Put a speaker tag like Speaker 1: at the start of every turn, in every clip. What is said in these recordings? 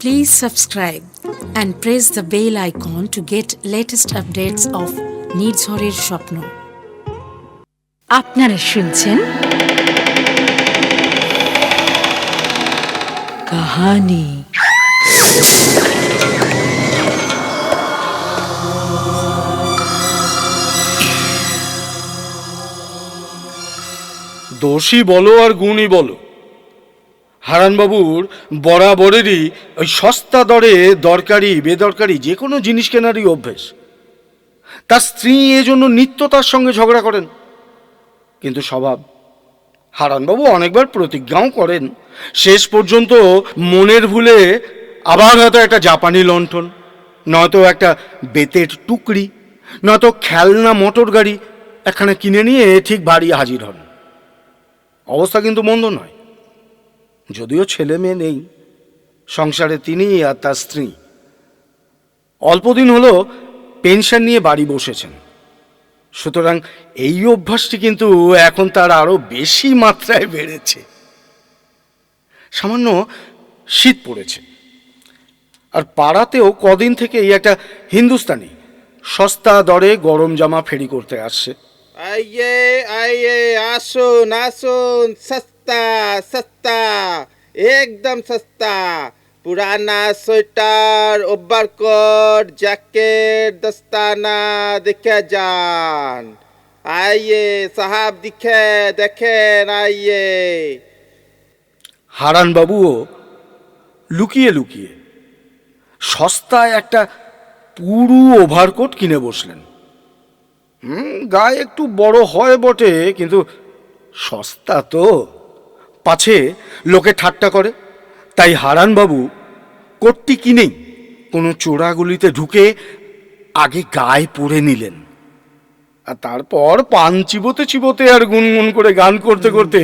Speaker 1: Please subscribe and press the bell icon to get latest updates of নির্ঝরের স্বপ্ন আপনারা শুনছেন কাহানি
Speaker 2: দোষী বলো আর গুণী বলো হারানবাবুর বরাবরেরই ওই সস্তা দরে দরকারি, বেদরকারি যে কোনো জিনিস কেনারই অভ্যেস। তার স্ত্রী এজন্য নিত্য তার সঙ্গে ঝগড়া করেন। কিন্তু স্বভাব, হারানবাবু অনেকবার প্রতিজ্ঞাও করেন, শেষ পর্যন্ত মনের ভুলে আবার হয়তো একটা জাপানি লণ্ঠন, নয়তো একটা বেতের টুকরি, নয়তো খেলনা মোটর গাড়ি একখানা কিনে নিয়ে ঠিক বাড়ি হাজির হন। অবস্থা কিন্তু মন্দ নয়। যদিও ছেলে মেয়ে নেই, সংসারে তিনি আর তার স্ত্রী। অল্পদিন হলো পেনশন নিয়ে বাড়ি বসেছেন। সুতরাং এই অভ্যাসটি কিন্তু এখন তার আরও বেশি মাত্রায় বেড়েছে। সামান্য শীত পড়েছে। আর পাড়াতেও কদিন থেকে এই একটা হিন্দুস্তানি সস্তা দরে গরম জামা ফেরি করতে আসছে।
Speaker 3: আসুন আসুন সস্তা सस्ता, एकदम सस्ता। पुराना स्वेटर ओवर कोट जैकेट, दस्ताना দেখে जान। আইয়ে সাহাব दिखे দেখেন আইয়ে
Speaker 2: হারানবাবুও লুকিয়ে লুকিয়ে সস্তায় একটা পুরু ওভারকোট কিনে বসলেন। হুম, গায়ে একটু বড় হয় বটে, কিন্তু সস্তা তো। পাছে লোকে ঠাট্টা করে। তাই হারানবাবু কোটটি কিনেই কোনো চোরাগুলিতে ঢুকে আগে গায়ে পরে নিলেন। আর তারপর পান চিবোতে চিবোতে আর গুনগুন করে গান করতে করতে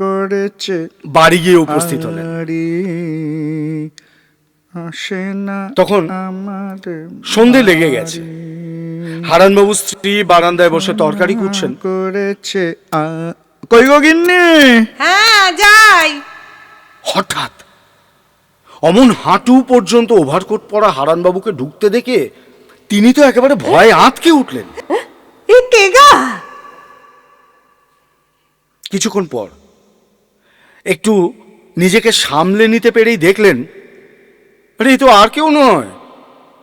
Speaker 4: করেছে
Speaker 2: বাড়ি গিয়ে উপস্থিত হলেন। তখন সন্ধে লেগে গেছে। হারানবাবু স্ত্রী বারান্দায় বসে তরকারি কুটছেন
Speaker 4: করেছে কই গো গিন্নি?
Speaker 5: হ্যাঁ যাই।
Speaker 2: হঠাৎ অমন হাঁটু পর্যন্ত ওভারকোট পরা হারানবাবুকে ঢুকতে দেখে তিনি তো একেবারে ভয়ে আঁতকে উঠলেন।
Speaker 5: এ কে গা?
Speaker 2: কিছুক্ষণ পর একটু নিজেকে সামলে নিতে পেরেই দেখলেন আরে তো আর কেউ নয়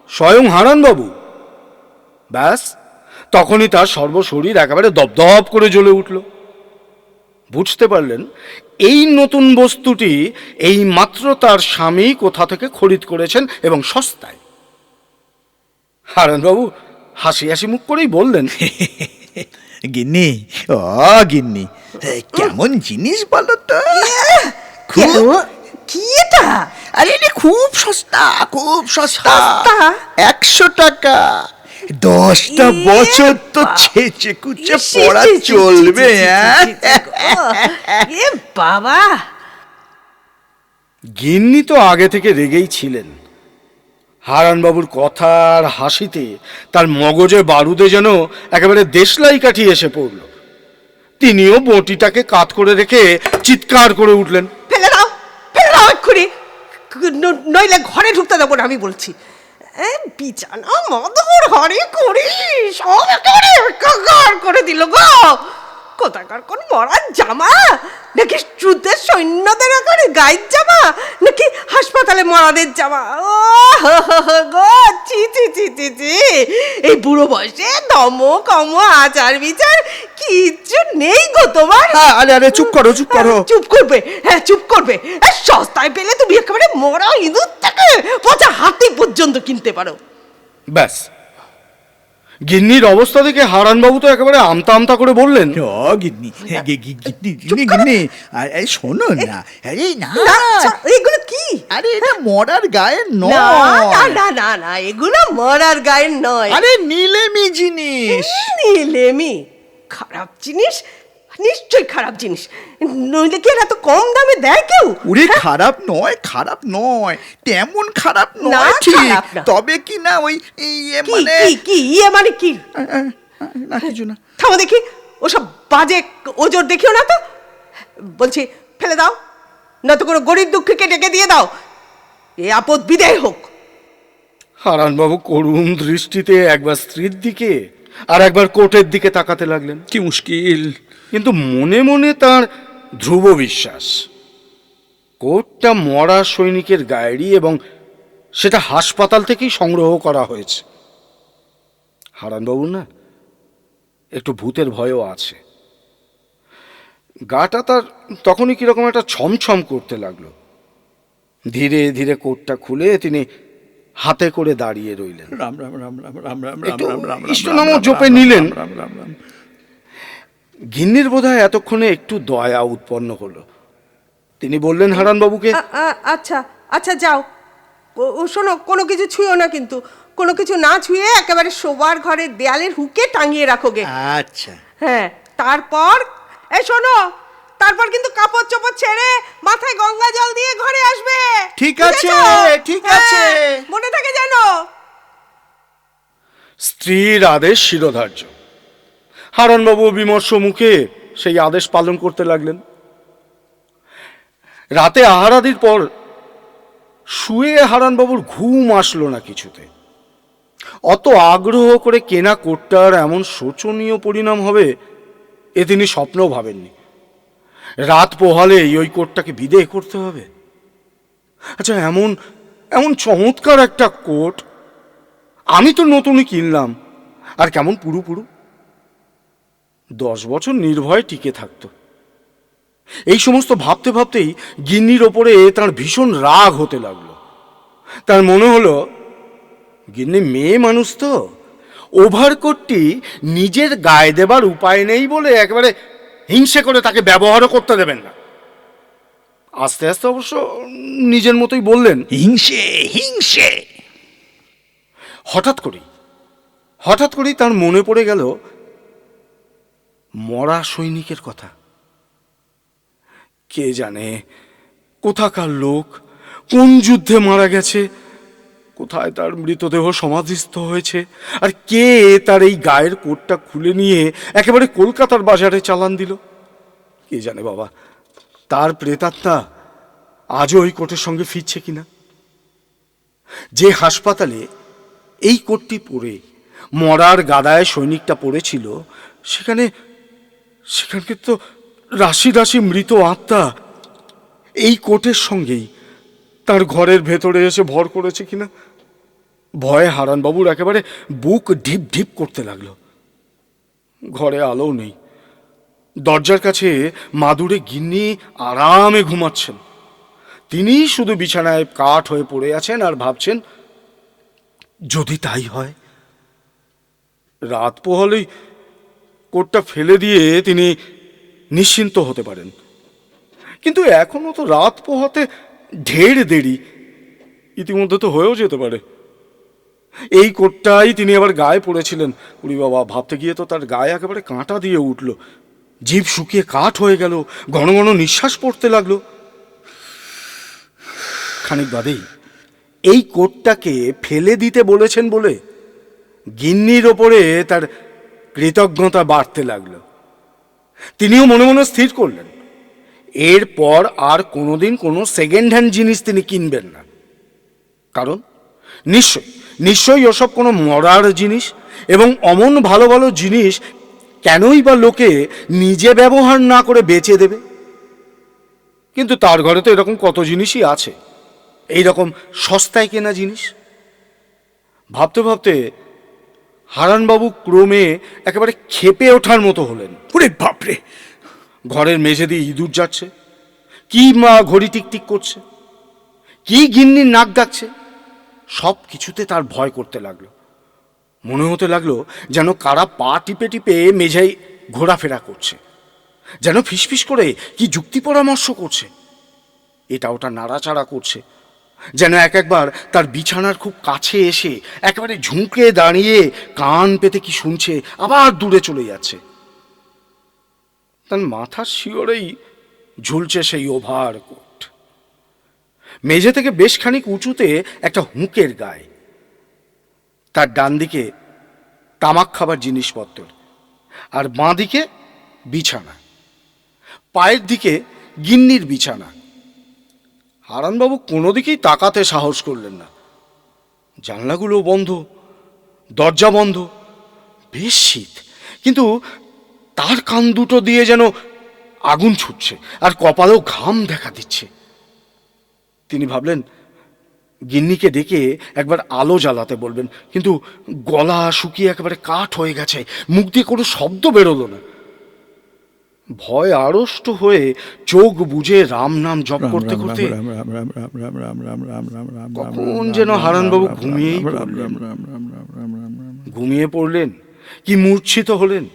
Speaker 2: স্বয়ং হারানবাবু। ব্যাস তখনই তার সর্বশরীর একেবারে দপদপ করে জ্বলে উঠল। বুঝতে পারলেন এই নতুন বস্তুটি এই মাত্র তার স্বামী কোথা থেকে খরিদ করেছেন এবং সস্তায়। হারানবাবু হাসি হাসি মুখ করেই বললেন
Speaker 4: গিন্নি ও গিন্নি এ, কেমন জিনিস বলো তো।
Speaker 5: কি এটা?
Speaker 4: আরে খুব সস্তা খুব সস্তা।
Speaker 5: সস্তা?
Speaker 4: একশো টাকা। দশটা বছর তো ছেচে কুচে পড়া চলবে হ্যাঁ
Speaker 5: এ বাবা
Speaker 2: গিন্নি তো আগে থেকে রেগেই ছিলেন হারানবাবুর কথা আর হাসিতে তার মগজে বারুদে যেন একেবারে দেশলাই কাঠি এসে পড়ল তিনিও বটিটাকে কাত করে রেখে চিৎকার করে উঠলেন
Speaker 5: ফেলে দাও ফেলে দাও এক্ষুনি নইলে ঘরে ঢুকতে দেবো না আমি বলছি বিছানা মদর ঘরে করি সব একেবারে একাকার করে দিল গো। কোথাকার কোন মরার জামা? নাকি যুদ্ধের সৈন্যদের আকারে গায়ের জামা? নাকি হাসপাতালে মরাদের জামা? ও গো। এই বুড়ো বয়সে দম কম আচার বিচার কিচ্ছু নেই গো তোমার।
Speaker 4: হ্যাঁ, আরে আরে চুপ করো চুপ করো।
Speaker 5: চুপ করবে হ্যাঁ চুপ করবে। সস্তায় পেলে তুমি একেবারে মরা ইঁদুর থেকে পচা হাতি পর্যন্ত কিনতে পারো।
Speaker 2: ব্যাস। গিন্নির অবস্থা দেখে হারানবাবু তো একেবারে আমতা আমতা করে বললেন।
Speaker 4: ও গিন্নি গিন্নি গিন্নি এই শোনো না। আরে না।
Speaker 5: এগুলো কি
Speaker 4: আরে এটা মরার গায়ের
Speaker 5: না না
Speaker 4: নয়।
Speaker 5: না না না এগুলো মরার গায়ের নয়।
Speaker 4: আরে নিলেমি জিনিস।
Speaker 5: নিলেমি খারাপ জিনিস? নিশ্চয়ই খারাপ জিনিস। নইলে কি আর এত কম দামে দেয় কেউ?
Speaker 4: ওরে খারাপ নয় খারাপ নয়। তেমন খারাপ
Speaker 5: হ্যাঁ?
Speaker 4: নয় ঠিক। তবে কি না ওই ইয়ে মানে
Speaker 5: কি কি ইয়ে মানে কি?
Speaker 4: না কিছু না।
Speaker 5: থামো দেখি ওসব বাজে ওজোর দেখিও না তো। বলছি ফেলে দাও। না তো কোনো গরিব দুঃখীকে ডেকে দিয়ে দাও। এ আপদ বিদায় হোক।
Speaker 2: হারানবাবু করুণ দৃষ্টিতে একবার স্ত্রীর দিকে আর একবার কোর্টের দিকে তাকাতে লাগলেন।
Speaker 4: কি মুশকিল।
Speaker 2: কিন্তু মনে মনে তার ধ্রুব বিশ্বাস। কোটটা মরা সৈনিকের গায়েরই এবং সেটা হাসপাতাল থেকেই সংগ্রহ করা হয়েছে। হারানবাবু না একটু ভূতের ভয়ও আছে। গাটা তার তখনই কীরকম একটা ছমছম করতে লাগল ধীরে ধীরে কোটটা খুলে তিনি হাতে করে দাঁড়িয়ে রইলেন
Speaker 4: রাম রাম রাম রাম রাম রাম রাম
Speaker 2: একটু
Speaker 4: রাম রাম রাম
Speaker 2: ইষ্টনামও
Speaker 4: রাম,
Speaker 2: জপে নিলেন।
Speaker 4: রাম রাম রাম
Speaker 2: গিন্নির বোধহয় এতক্ষণে একটু দয়া উৎপন্ন হলো তিনি বললেন হারানবাবুকে
Speaker 5: আচ্ছা আচ্ছা যাও ও- ও শোনো কোনো কিছু ছুঁয়ো না কিন্তু কোনো কিছু না ছুঁয়ে একেবারে শোবার ঘরের দেয়ালের হুকে টাঙিয়ে রাখো গে
Speaker 4: আচ্ছা
Speaker 5: হ্যাঁ তারপর এই শোনো তারপর কিন্তু কাপড় চোপড় ছেড়ে মাথায় গঙ্গা জল দিয়ে ঘরে আসবে।
Speaker 4: ঠিক আছে, ঠিক
Speaker 5: হ্যাঁ,
Speaker 4: আছে।
Speaker 5: মনে থাকে যেন।
Speaker 2: স্ত্রীর আদেশ শিরোধার্য। হারানবাবু বিমর্ষ মুখে সেই আদেশ পালন করতে লাগলেন। রাতে আহারাদির পর শুয়ে হারানবাবুর ঘুম আসলো না কিছুতে। অত আগ্রহ করে কেনা কোটটার এমন শোচনীয় পরিণাম হবে এ তিনি স্বপ্নও ভাবেননি। রাত পোহালেই ওই কোটটাকে বিদেয় করতে হবে। আচ্ছা এমন এমন চমৎকার একটা কোট আমি তো নতুনই কিনলাম। আর কেমন পুরু পুরু? দশ বছর নির্ভয়ে টিকে থাকতো। এই সমস্ত ভাবতে ভাবতেই গিন্নির ওপরে তার ভীষণ রাগ হতে লাগল। তার মনে হলো, গিন্নি মেয়ে মানুষ তো। ওভারকোটটি নিজের গায়ে দেবার উপায় নেই বলে একেবারে হিংসে করে তাকে ব্যবহারও করতে দেবেন না। আস্তে আস্তে অবশ্য নিজের মতোই বললেন।
Speaker 4: হিংসে হিংসে।
Speaker 2: হঠাৎ করেই হঠাৎ করেই তার মনে পড়ে গেল মরা সৈনিকের কথা। কে জানে কোথাকার লোক কোন যুদ্ধে মারা গেছে কোথায় তার মৃতদেহ সমাধিস্থ হয়েছে? আর কে তার এই গায়ের কোটটা খুলে নিয়ে একেবারে কলকাতার বাজারে চালান দিল? কে জানে বাবা, তার প্রেতাত্মা আজও ওই কোটের সঙ্গে ফিরছে কিনা? যে হাসপাতালে এই কোটটি পরে মরার গাদায় সৈনিকটা পড়েছিল, সেখানে, সেখানকে তো রাশি রাশি মৃত আত্মা এই কোটের সঙ্গেই তার ঘরের ভেতরে এসে ভর করেছে কিনা? ভয়ে হারানবাবুর একেবারে বুক ঢিপ ঢিপ করতে লাগল। ঘরে আলো নেই। দরজার কাছে মাদুরে গিন্নি আরামে ঘুমাচ্ছেন। তিনি শুধু বিছানায় কাঠ হয়ে পড়ে আছেন আর ভাবছেন, যদি তাই হয়, রাত পোহালেই কোটটা ফেলে দিয়ে তিনি নিশ্চিন্ত হতে পারেন। কিন্তু এখনও তো রাত পোহাতে ঢের দেরি। ইতিমধ্যে তো হয়েও যেতে পারে। এই কোটটাই তিনি আবার গায়ে পড়েছিলেন। উড়ি বাবা ভাবতে গিয়ে তো তার গায়ে একেবারে কাঁটা দিয়ে উঠল। জীব শুকিয়ে কাঠ হয়ে গেল, ঘন ঘন নিঃশ্বাস পড়তে লাগল। খানিক বাদেই এই কোটটাকে ফেলে দিতে বলেছেন বলে গিন্নির ওপরে তার কৃতজ্ঞতা বাড়তে লাগল। তিনিও মনে মনে স্থির করলেন, এরপর আর কোনোদিন কোনো সেকেন্ড হ্যান্ড জিনিস তিনি কিনবেন না। কারণ নিশ্চয় নিশ্চয়ই ওসব কোনো মরার জিনিস? এবং অমন ভালো ভালো জিনিস কেনই বা লোকে নিজে ব্যবহার না করে বেচে দেবে? কিন্তু তার ঘরে তো এরকম কত জিনিসই আছে। এই রকম সস্তায় কেনা জিনিস? ভাবতে ভাবতে হারানবাবু ক্রমে একেবারে খেপে ওঠার মতো হলেন।
Speaker 4: ওরে বাপরে!
Speaker 2: ঘরের মেঝে দিয়ে ইঁদুর যাচ্ছে। কি মা ঘড়ি টিকটিক করছে? কি গিন্নির নাক ডাকছে? সব কিছুতে তার ভয় করতে লাগল। মনে হতে লাগল যেন কারা পা টিপে টিপে মেঝায় ঘোরাফেরা করছে, যেন ফিসফিস করে কি যুক্তি পরামর্শ করছে। এটা ওটা নাড়াচাড়া করছে, যেন এক একবার তার বিছানার খুব কাছে এসে একেবারে ঝুঁকে দাঁড়িয়ে কান পেতে কি শুনছে, আবার দূরে চলে যাচ্ছে। তার মাথার শিওরেই ঝুলছে সেই ওভার কোট। মেঝে থেকে বেশ খানিক উঁচুতে একটা হুঁকের গায়ে। তার ডান দিকে তামাক খাবার জিনিসপত্র আর বাঁ দিকে বিছানা। পায়ের দিকে গিন্নির বিছানা। হারানবাবু কোনো দিকেই তাকাতে সাহস করলেন না। জানলাগুলো বন্ধ, দরজা বন্ধ, বেশ শীত। কিন্তু তার কান দুটো দিয়ে যেন আগুন ছুটছে আর কপালেও ঘাম দেখা দিচ্ছে। তিনি ভাবলেন গিন্নিকে ডেকে একবার আলো জ্বালাতে বলবেন কিন্তু গলা শুকিয়ে একেবারে কাঠ হয়ে গেছে মুখ দিয়ে কোনো শব্দ বেরোলো না ভয় আড়ষ্ট হয়ে চোখ বুঝে রাম নাম জপ করতে করতে কখন যেন হারানবাবু ঘুমিয়েই। ঘুমিয়ে পড়লেন কি মূর্ছিত হলেন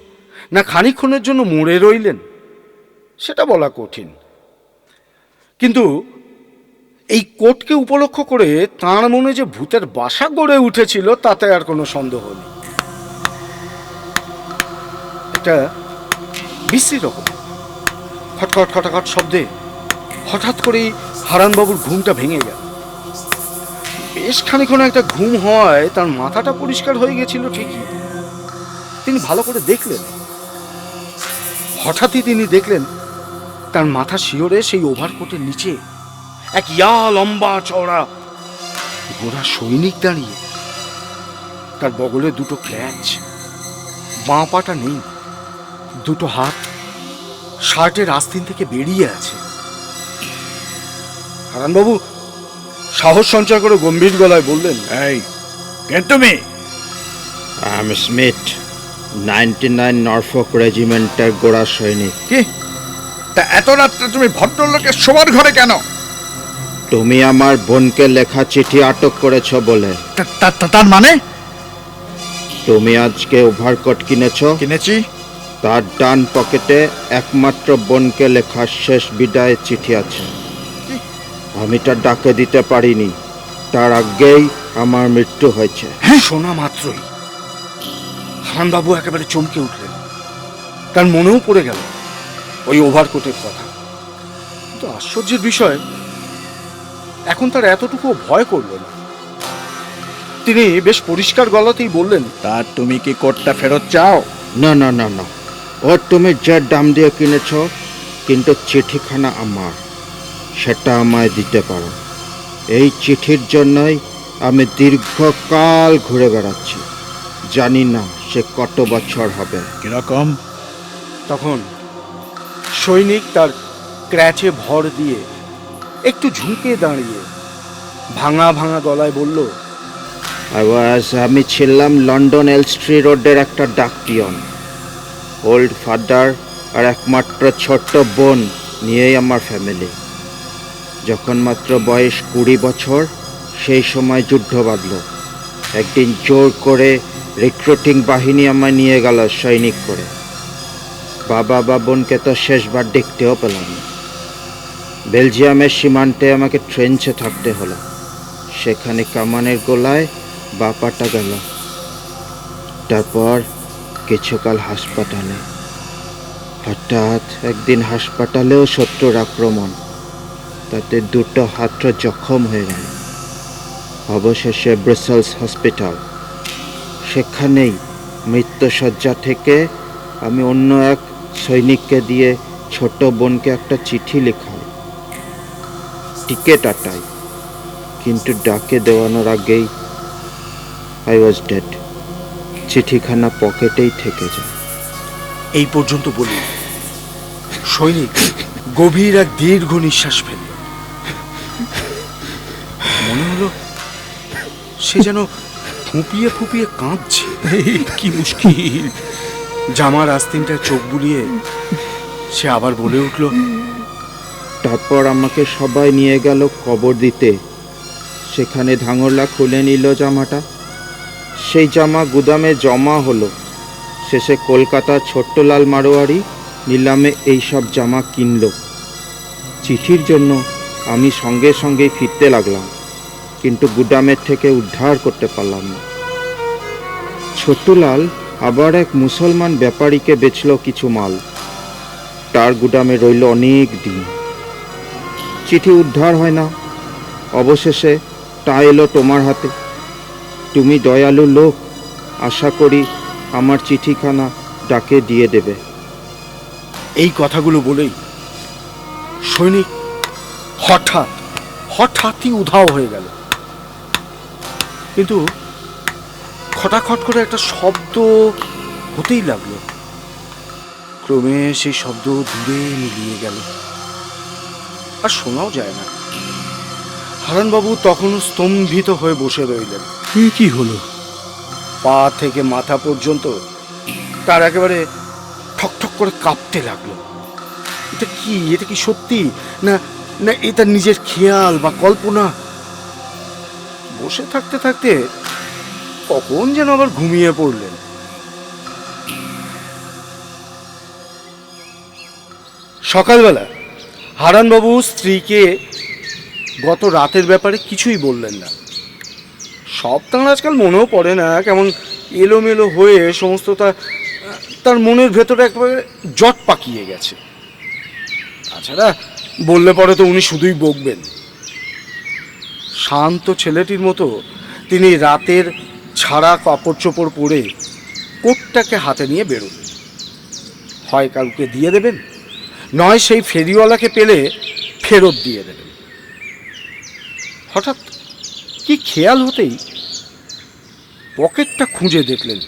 Speaker 2: না খানিক্ষণের জন্য মরে রইলেন সেটা বলা কঠিন কিন্তু এই কোটকে উপলক্ষ করে তাঁর মনে যে ভূতের বাসা গড়ে উঠেছিল, তাতে আর কোনো সন্দেহ নেই। বিশ্রী রকম। খটখট, খটাখট শব্দে হঠাৎ করেই হারানবাবুর ঘুমটা ভেঙে গেল। বেশ খানিক্ষণ একটা ঘুম হওয়ায় তার মাথাটা পরিষ্কার হয়ে গেছিল ঠিকই। তিনি ভালো করে দেখলেন। হঠাৎই তিনি দেখলেন, তার মাথা শিওরে সেই ওভারকোটের নিচে এক ইয়া লম্বা চওড়া। গোড়া সৈনিক দাঁড়িয়ে। তার বগলে দুটো ক্ল্যাচ বাঁ পাটা নেই। দুটো হাত। শার্টের আস্তিন থেকে বেরিয়ে আছে। হারানবাবু সাহস সঞ্চয় করে গম্ভীর গলায় বললেন
Speaker 4: এই কে তুমি
Speaker 3: I'm Smith ninety nine Norfolk রেজিমেন্টের গোড়া সৈনিক।
Speaker 4: কি? তা এত রাত্রে তুমি ভদ্রলোকের শোবার ঘরে কেন?
Speaker 3: তুমি আমার বোনকে লেখা চিঠি আটক করেছ বলে।
Speaker 4: তা- তা- তা- তার মানে?
Speaker 3: তুমি আজকে ওভারকোট কিনেছ?
Speaker 4: কিনেছি।
Speaker 3: তার ডান পকেটে একমাত্র বোনকে লেখা শেষ বিদায় চিঠি আছে। আমি তার ডাকে দিতে পারিনি। তার আগেই আমার মৃত্যু হয়েছে।
Speaker 2: শোনা মাত্রই। হারানবাবু একেবারে চমকে উঠলেন। তার মনেও পড়ে গেল ওই ওভারকোটের কথা। কিন্তু আশ্চর্যের বিষয় এখন তার এতটুকু ভয় করল না। তিনি বেশ পরিষ্কার গলাতেই বললেন
Speaker 4: তা তুমি কি কোটটা ফেরত চাও?
Speaker 3: না না না না। ও তুমি যে দাম দিয়ে কিনেছ কিন্তু চিঠিখানা আমার। সেটা আমায় দিতে পারো। এই চিঠির জন্যই আমি দীর্ঘকাল ঘুরে বেড়াচ্ছি। জানি না সে কত বছর হবে।
Speaker 4: কীরকম?
Speaker 2: তখন সৈনিক তার ক্র্যাচে ভর দিয়ে একটু ঝুঁকে দাঁড়িয়ে। ভাঙা ভাঙা গলায় বলল
Speaker 3: আমি ছিলাম লন্ডন এলস্ট্রি রোডের একটা ডাক পিয়ন ওল্ড ফাদার আর একমাত্র ছোট্ট বোন নিয়েই আমার ফ্যামিলি। যখন মাত্র বয়স কুড়ি বছর, সেই সময় যুদ্ধ বাঁধল। একদিন জোর করে রিক্রুটিং বাহিনী আমায় নিয়ে গেল সৈনিক করে। বাবা বা বোনকে তো শেষবার দেখতেও পেলাম না। বেলজিয়ামের সীমান্তে আমাকে ট্রেঞ্চে থাকতে হলো। সেখানে কামানের গোলায় বাপাটা গেল। তারপর কিছুকাল হাসপাতালে। হঠাৎ একদিন হাসপাতালেও শত্রুর আক্রমণ। তাতে দুটো হাত জখম হয়ে গেল। অবশেষে ব্রুসেলস হসপিটাল। সেখানেই মৃত্যুসজ্জা থেকে আমি অন্য এক সৈনিককে দিয়ে ছোট বোনকে একটা চিঠি লেখাই টিকেট আটাই কিন্তু ডাকে দেওয়ানোর আগেই আই ওয়াজ ডেড চিঠিখানা পকেটেই থেকে যায়।
Speaker 2: এই পর্যন্ত বলি সৈনিক গভীর এক দীর্ঘ নিঃশ্বাস ফেলল। মনে হলো সে যেন ফুপিয়ে ফুপিয়ে কাঁদছে।
Speaker 4: কি মুশকিল।
Speaker 2: জামার আস্তিনটায় চোখ বুলিয়ে সে আবার বলে উঠল
Speaker 3: তারপর আমাকে সবাই নিয়ে গেল কবর দিতে। সেখানে ধাঙরলা খুলে নিল জামাটা। সেই জামা গুদামে জমা হলো। শেষে কলকাতার ছোট্টলাল মারোয়ারি নিলামে এই সব জামা কিনলো। চিঠির জন্য আমি সঙ্গে সঙ্গে ফিরতে লাগলাম, কিন্তু গুদামের থেকে উদ্ধার করতে পারলাম না। ছোট্টলাল আবার এক মুসলমান ব্যাপারীকে বেচল কিছু মাল। তার গুদামে রইল অনেক দিন। চিঠি উদ্ধার হয় না। অবশেষে তা এলো তোমার হাতে। তুমি দয়ালু লোক, আশা করি আমার চিঠিখানা ডাকে দিয়ে দেবে।
Speaker 2: এই কথাগুলো বলেই সৈনিক হঠাৎ, হঠাৎই উধাও হয়ে গেল। কিন্তু খটাখট করে একটা শব্দ হতেই লাগল। ক্রমে সেই শব্দ দূরে মিলিয়ে গেল। আর শোনাও যায় না। হারানবাবু তখনও স্তম্ভিত হয়ে বসে রইলেন।
Speaker 4: এ কি হলো?
Speaker 2: পা থেকে মাথা পর্যন্ত তার একেবারে ঠকঠক করে কাঁপতে লাগল। এটা কি? এটা কি সত্যি? না না এটা নিজের খেয়াল বা কল্পনা? বসে থাকতে থাকতে কখন যেন আবার ঘুমিয়ে পড়লেন। সকালবেলা হারানবাবু স্ত্রীকে গত রাতের ব্যাপারে কিছুই বললেন না। সব তাঁর আজকাল মনেও পড়ে না, কেমন এলোমেলো হয়ে সমস্ত তার মনের ভেতরে একবারে জট পাকিয়ে গেছে। তাছাড়া বললে পরে তো উনি শুধুই বকবেন। শান্ত ছেলেটির মতো তিনি রাতের ছাড়া কাপড় চোপড় পরে কোটটাকে হাতে নিয়ে বেরোবেন। হয় কাউকে দিয়ে দেবেন? নয় সেই ফেরিওয়ালাকে পেলে ফেরত দিয়ে দেবেন। হঠাৎ কি খেয়াল হতেই পকেটটা খুঁজে দেখলেন।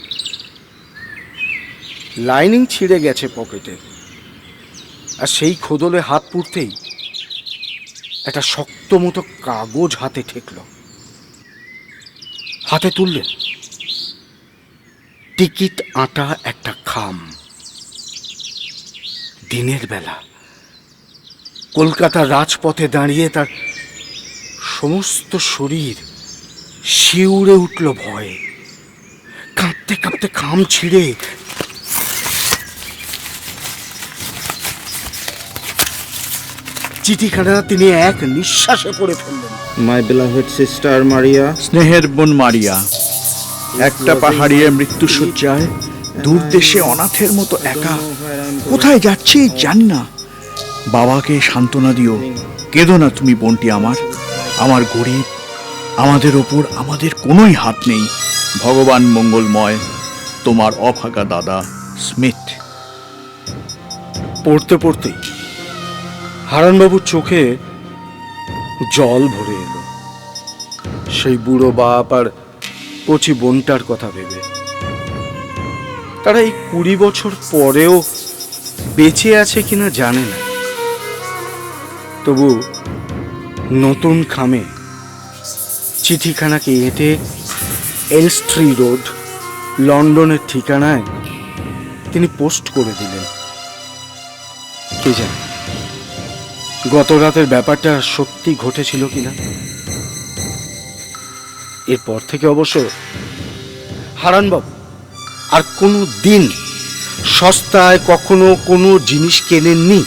Speaker 2: লাইনিং ছিঁড়ে গেছে পকেটে। আর সেই খোদলে হাত পুড়তেই একটা শক্ত মতো কাগজ হাতে ঠেকল। হাতে তুললেন। টিকিট আটা একটা খাম। দিনের বেলা। কলকাতার রাজপথে দাঁড়িয়ে তার সমস্ত শরীর শিউরে উঠল ভয়ে। কাঁপতে কাঁপতে খাম ছিঁড়ে চিঠিখানা তিনি এক নিঃশ্বাসে পড়ে ফেললেন।
Speaker 3: মাই beloved সিস্টার মারিয়া
Speaker 4: স্নেহের বোন মারিয়া একটা পাহাড়িয়ে মৃত্যু সজ্জায় দূর দেশে অনাথের মতো একা। কোথায় যাচ্ছি জানি না। বাবাকে সান্ত্বনা দিও। কেঁদো না তুমি বোনটি আমার। আমার গরিব, আমাদের ওপর আমাদের কোনোই হাত নেই। ভগবান মঙ্গলময়, তোমার অভাগা দাদা স্মিথ।
Speaker 2: পড়তে পড়তেই হারানবাবুর চোখে জল ভরে এলো। সেই বুড়ো বাপ আর কচি বোনটার কথা ভেবে। তারা এই কুড়ি বছর পরেও বেঁচে আছে কিনা জানে না। তবু নতুন খামে চিঠিখানাকে এঁটে এলস্ট্রি রোড, লন্ডনের ঠিকানায় তিনি পোস্ট করে দিলেন। কে জানে? গত রাতের ব্যাপারটা সত্যি ঘটেছিল কিনা? এরপর থেকে অবশ্য হারানবাবু আর কোনো দিন সস্তায় কখনো কোনো জিনিস কেনেননি?